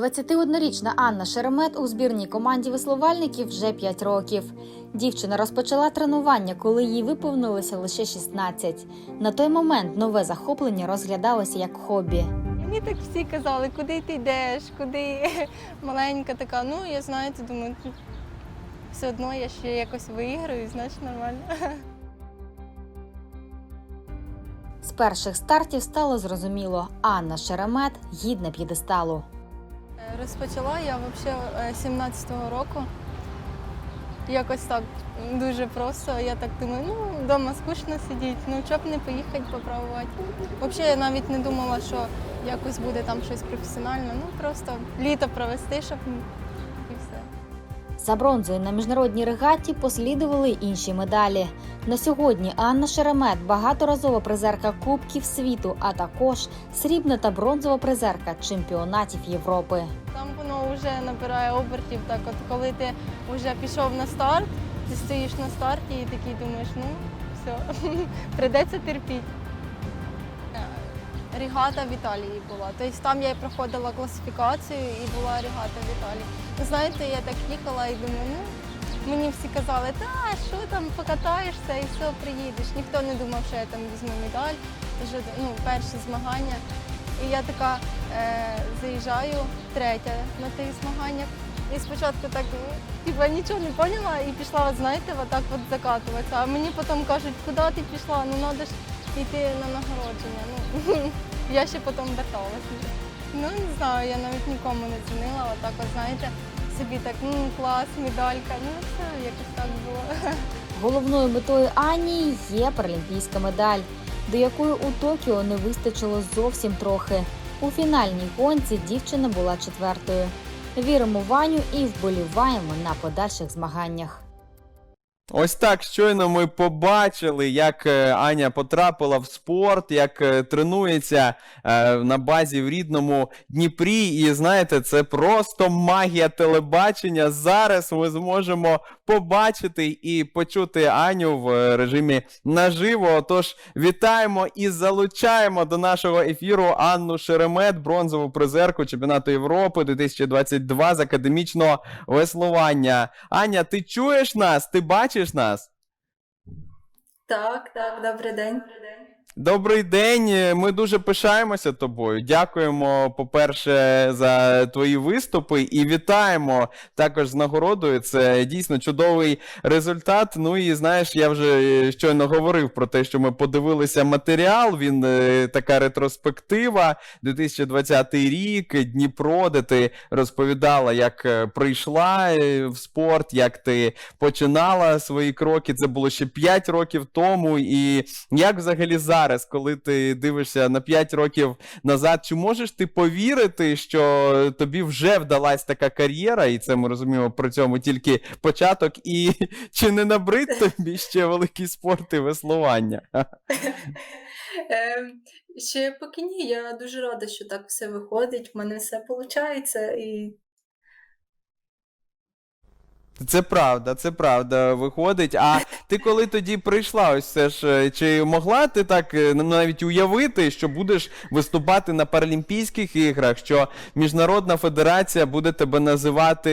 21-річна Анна Шеремет у збірній команді веслувальників вже 5 років. Дівчина розпочала тренування, коли їй виповнилося лише 16. На той момент нове захоплення розглядалося як хобі. Мені так всі казали, куди ти йдеш, куди маленька така. Ну, я знаєте, думаю, «Ну, все одно я ще якось виграю, значить нормально. З перших стартів стало зрозуміло, Анна Шеремет гідна п'єдесталу. Е, Розпочала я взагалі 17-го року. Якось так дуже просто. Я так думаю, ну вдома скучно сидіти, ну щоб не поїхати попробувати. Взагалі я навіть не думала, що якось буде там щось професіональне. Ну просто літо провести, щоб. За бронзою на міжнародній регаті послідували інші медалі. На сьогодні Анна Шеремет багаторазова призерка Кубків світу, а також срібна та бронзова призерка чемпіонатів Європи. Там воно вже набирає обертів. Так, от коли ти вже пішов на старт, ти стоїш на старті і такий думаєш, ну все, прийдеться терпіти. Е, Регата в Італії була. Тобто там я проходила класифікацію і була регата в знаєте, я так їхала і думаю, ну мені всі казали, та що там покатаєшся і все, приїдеш. Ніхто не думав, що я там візьму медаль. Вже ну, перші змагання. І я така е, заїжджаю третя на тих змаганнях. І спочатку так ну, типа, нічого не поняла і пішла, от, знаєте, отак от закатуватися. А мені потім кажуть, куди ти пішла? Ну треба ж йти на нагородження. Ну, я ще потім верталася. Ну не знаю, я навіть нікому не дзвонила, отак, от, знаєте, собі так, ну клас, медалька. Ну все, якось так було. Головною метою Ані є паралімпійська медаль, до якої у Токіо не вистачило зовсім трохи. У фінальній гонці дівчина була четвертою. Віримо в Аню і вболіваємо на подальших змаганнях. Ось так щойно ми побачили, як е, Аня потрапила в спорт, як е, тренується е, на базі в рідному Дніпрі. І знаєте, це просто магія телебачення. Зараз ми зможемо побачити і почути Аню в режимі наживо. Тож вітаємо і залучаємо до нашого ефіру Анну Шеремет, бронзову призерку чемпіонату Європи 2022 з академічного веслування. Аня, ти чуєш нас? Ти бачиш нас? Так, так, добрий день. Добрий день. Ми дуже пишаємося тобою. Дякуємо, по-перше, за твої виступи і вітаємо також з нагородою. Це дійсно чудовий результат. Ну і знаєш, я вже щойно говорив про те, що ми подивилися матеріал. Він е, така ретроспектива. 2020 рік, Дніпро, де ти розповідала, як е, прийшла е, в спорт, як ти починала свої кроки. Це було ще 5 років тому. І як взагалі зараз, коли ти дивишся на 5 років назад, чи можеш ти повірити, що тобі вже вдалась така кар'єра, і це ми розуміємо при цьому тільки початок, і чи не набрид тобі ще великий спорт і веслування? Е, ще поки ні, я дуже рада, що так все виходить, в мене все виходить, і Це правда, це правда виходить. А ти коли тоді прийшла, ось це ж е, чи могла ти так е, ну, навіть уявити, що будеш виступати на Паралімпійських іграх, що Міжнародна федерація буде тебе називати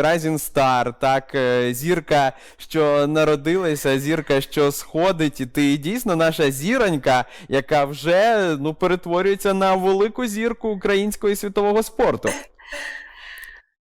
Rising Star, так, е, зірка, що народилася, зірка, що сходить, і ти дійсно наша зіронька, яка вже ну, перетворюється на велику зірку українського і світового спорту.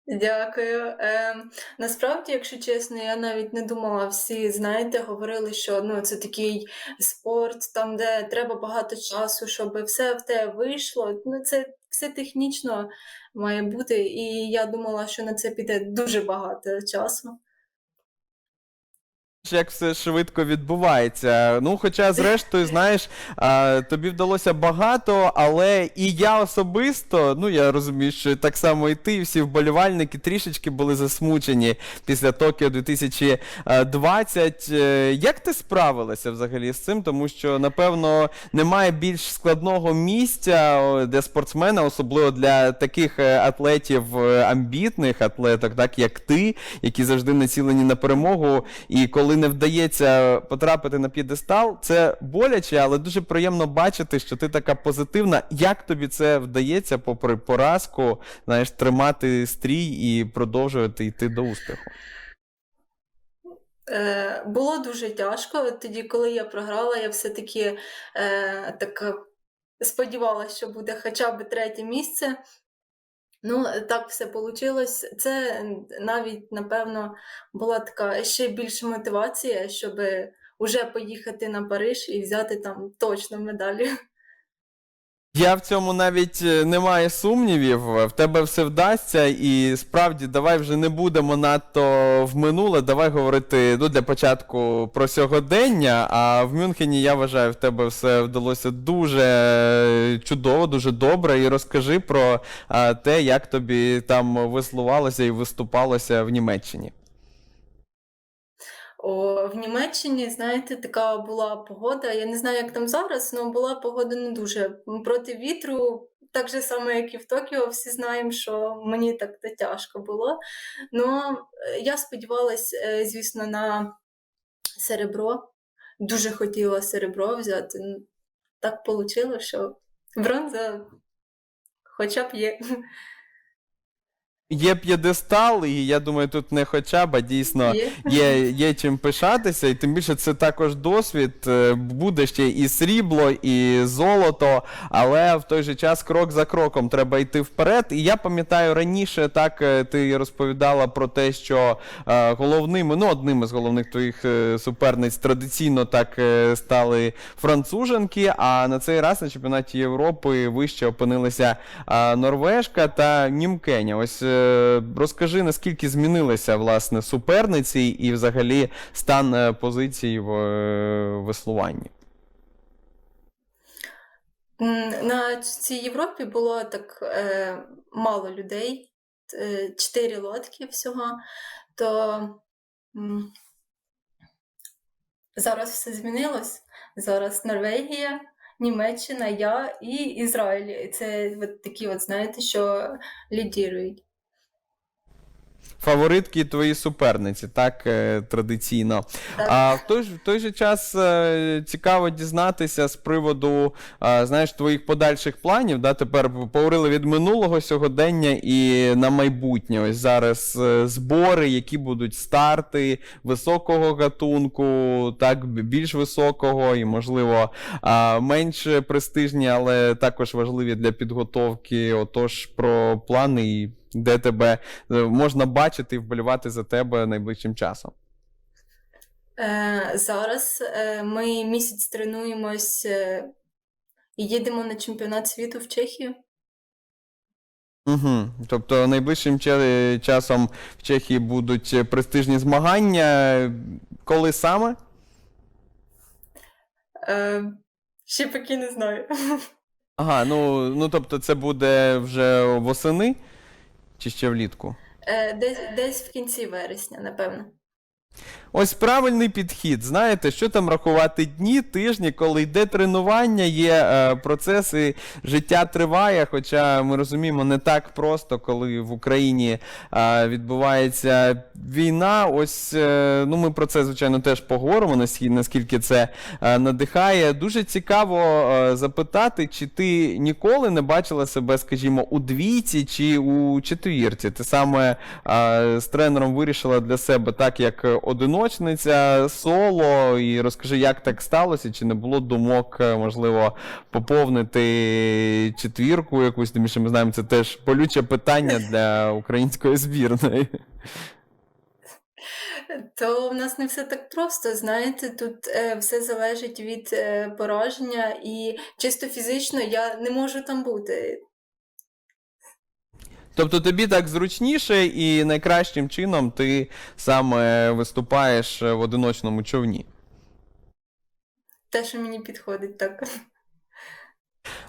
Дякую. Е, насправді, якщо чесно, я навіть не думала, всі, знаєте, говорили, що ну, це такий спорт, там, де треба багато часу, щоб все в те вийшло. Ну, це все технічно має бути, і я думала, що на це піде дуже багато часу. Як все швидко відбувається. Ну, хоча, зрештою, знаєш, тобі вдалося багато, але і я особисто, ну я розумію, що так само і ти, і всі вболівальники трішечки були засмучені після Токіо 2020. Е, Як ти справилася взагалі з цим? Тому що, напевно, немає більш складного місця для спортсмена, особливо для таких е, атлетів е, амбітних, атлеток, так як ти, які завжди націлені на перемогу. І коли не вдається потрапити на п'єдестал, це боляче, але дуже приємно бачити, що ти така позитивна. Як тобі це вдається, попри поразку, знаєш, тримати стрій і продовжувати йти до успіху? Е, було дуже тяжко. Тоді, коли я програла, я все-таки е, так сподівалася, що буде хоча б третє місце. Ну, так все вийшло. Це навіть, напевно, була така ще більша мотивація, щоб уже поїхати на Париж і взяти там точно медалі. Я в цьому навіть е, не маю сумнівів. В тебе все вдасться, і справді давай вже не будемо надто в минуле. Давай говорити ну, для початку про сьогодення. А в Мюнхені я вважаю, в тебе все вдалося дуже чудово, дуже добре. І розкажи про те, як тобі там веслувалося і виступалося в Німеччині. О, в Німеччині, знаєте, така була погода. Я не знаю, як там зараз, але була погода не дуже проти вітру. Так же само, як і в Токіо, всі знаємо, що мені так то тяжко було. Ну, я сподівалась, е, звісно, на серебро. Дуже хотіла серебро взяти. Так вийшло, що бронза хоча б є. Є п'єдестал, і я думаю, тут не хоча б, а дійсно є. є, чим пишатися, і тим більше це також досвід. е, Буде ще і срібло, і золото, але в той же час крок за кроком треба йти вперед. І я пам'ятаю раніше, так е, ти розповідала про те, що е, головними, ну одним із головних твоїх суперниць традиційно так стали француженки. А на цей раз на чемпіонаті Європи вище опинилися Норвежка та Німкеня. Ось розкажи, наскільки змінилися власне суперниці і взагалі стан е, позицій в е, веслуванні. На цій Європі було так е, мало людей, е, чотири лодки всього, то м, зараз все змінилось. Зараз Норвегія, Німеччина, я і Ізраїль. Це от такі, от, знаєте, що лідірують. Фаворитки твої суперниці, так е, традиційно. Так. А в той в той же час е, цікаво дізнатися з приводу е, знаєш, твоїх подальших планів. Да? Тепер поговорили від минулого сьогодення і на майбутнє. Ось зараз збори, які будуть старти високого гатунку, так більш високого і, можливо, менш престижні, але також важливі для підготовки. Отож, про плани і де тебе е, можна бачити і вболівати за тебе найближчим часом. Е, зараз е, ми місяць тренуємось е, і їдемо на чемпіонат світу в Чехію. Угу. Тобто найближчим часом в Чехії будуть е, престижні змагання. Коли саме? Е, ще поки не знаю. Ага, ну, ну тобто це буде вже восени чи ще влітку? Е, Десь, десь в кінці вересня, напевно. Ось правильний підхід. Знаєте, що там рахувати дні, тижні, коли йде тренування, є е, процеси, життя триває. Хоча ми розуміємо, не так просто, коли в Україні е, відбувається війна. Ось е, ну ми про це звичайно теж поговоримо. Наскільки це е, надихає. Дуже цікаво е, запитати, чи ти ніколи не бачила себе, скажімо, у двійці чи у четвірці? Ти саме е, з тренером вирішила для себе так, як одиночниця, соло, і розкажи, як так сталося, чи не було думок, е, можливо, поповнити четвірку якусь, тому що ми знаємо, це теж болюче питання для української збірної. То в нас не все так просто, знаєте, тут е, все залежить від е, пораження, і чисто фізично я не можу там бути. Тобто тобі так зручніше і найкращим чином ти саме виступаєш в одиночному човні. Те, що мені підходить так.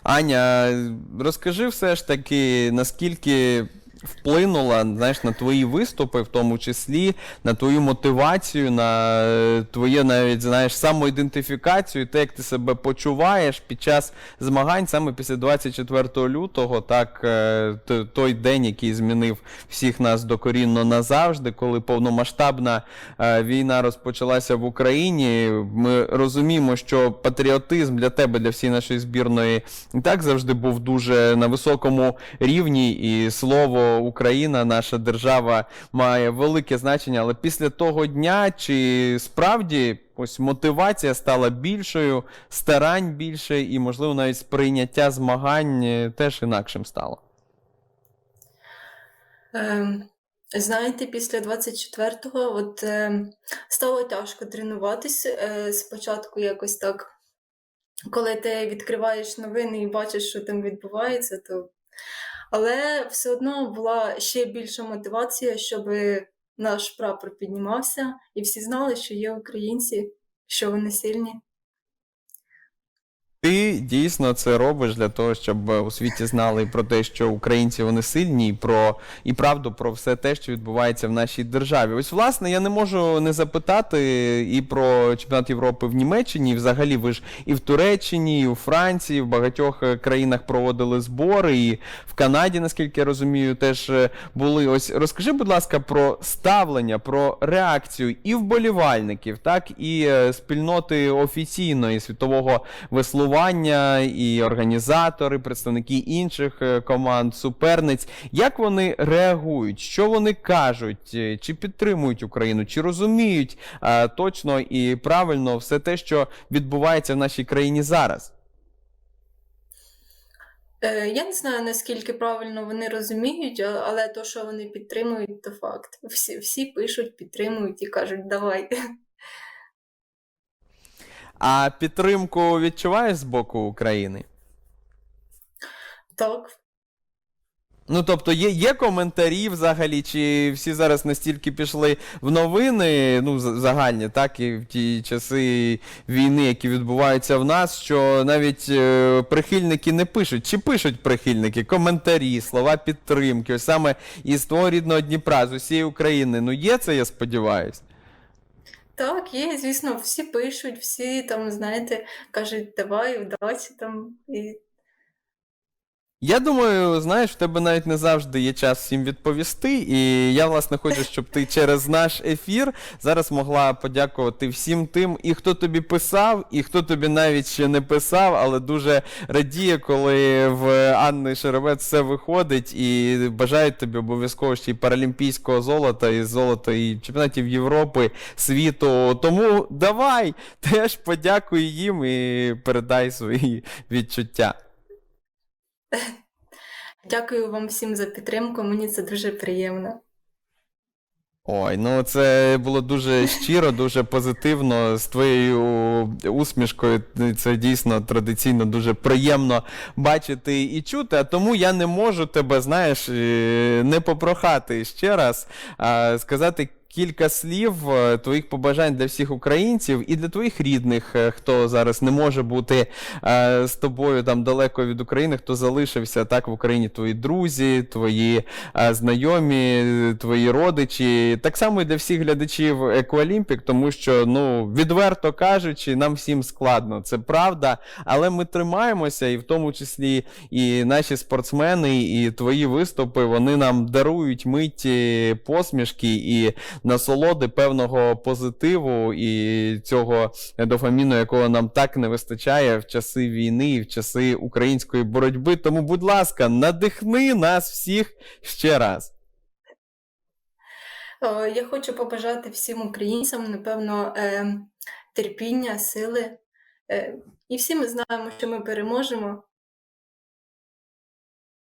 Аня, розкажи все ж таки, наскільки вплинула знаєш, на твої виступи, в тому числі, на твою мотивацію, на е, твоє навіть знаєш, самоідентифікацію, те, як ти себе почуваєш під час змагань саме після 24 лютого, так, е, той день, який змінив всіх нас докорінно назавжди, коли повномасштабна е, війна розпочалася в Україні. Ми розуміємо, що патріотизм для тебе, для всієї нашої збірної, і так завжди був дуже на високому рівні, і слово Україна, наша держава, має велике значення. Але після того дня, чи справді ось мотивація стала більшою, старань більше, і, можливо, навіть сприйняття змагань е, теж інакшим стало. Ем, Знаєте, після 24-го от, ем, стало тяжко тренуватись. Е, Спочатку якось так, коли ти відкриваєш новини і бачиш, що там відбувається, то. Але все одно була ще більша мотивація, щоб наш прапор піднімався, і всі знали, що є українці, що вони сильні. Ти дійсно це робиш для того, щоб е, у світі знали про те, що українці вони сильні, і про і правду про все те, що відбувається в нашій державі. Ось, власне, я не можу не запитати і про чемпіонат Європи в Німеччині. і Взагалі, ви ж і в Туреччині, і у Франції, і в багатьох е, країнах проводили збори, і в Канаді, наскільки я розумію, теж е, були. Ось розкажи, будь ласка, про ставлення, про реакцію і вболівальників, так і спільноти офіційної світового веслування, і організатори, представники інших е, команд, суперниць. Як вони реагують? Що вони кажуть? Е, Чи підтримують Україну? Чи розуміють е, точно і правильно все те, що відбувається в нашій країні зараз? Я не знаю, наскільки правильно вони розуміють, але то, що вони підтримують, то факт. Всі, всі пишуть, підтримують і кажуть, давай. А підтримку відчуваєш з боку України? Так, Ну, тобто, є, є коментарі взагалі, чи всі зараз настільки пішли в новини, ну, загальні, так, і в ті часи війни, які відбуваються в нас, що навіть е, прихильники не пишуть, чи пишуть прихильники коментарі, слова підтримки, ось саме із твого рідного Дніпра, з усієї України. Ну, є це, я сподіваюся. Так, є, звісно, всі пишуть, всі там, знаєте, кажуть, давай, вдасться там. І Я думаю, знаєш, в тебе навіть не завжди є час всім відповісти. І я, власне, хочу, щоб ти через наш ефір зараз могла подякувати всім тим, і хто тобі писав, і хто тобі навіть ще не писав, але дуже радіє, коли в Анни Шеремець все виходить, і бажають тобі обов'язково ще й паралімпійського золота, і золота, і чемпіонатів Європи, світу. Тому давай теж подякуй їм і передай свої відчуття. дякую вам всім за підтримку, мені це дуже приємно. Ой, ну це було дуже щиро, дуже позитивно з твоєю усмішкою. Це дійсно традиційно дуже приємно бачити і чути. А тому я не можу тебе, знаєш, е, не попрохати ще раз а, сказати. Кілька слів е, твоїх побажань для всіх українців і для твоїх рідних, е, хто зараз не може бути е, з тобою там далеко від України, хто залишився так в Україні, твої друзі, твої знайомі, твої родичі. Так само і для всіх глядачів Екоолімпік, тому що, ну, відверто кажучи, нам всім складно. Це правда, але ми тримаємося, і в тому числі і наші спортсмени, і твої виступи, вони нам дарують миті посмішки і насолоди певного позитиву і цього дофаміну, якого нам так не вистачає в часи війни в часи української боротьби. Тому, будь ласка, надихни нас всіх ще раз. Е, Я хочу побажати всім українцям, напевно, е, терпіння, сили. Е, І всі ми знаємо, що ми переможемо.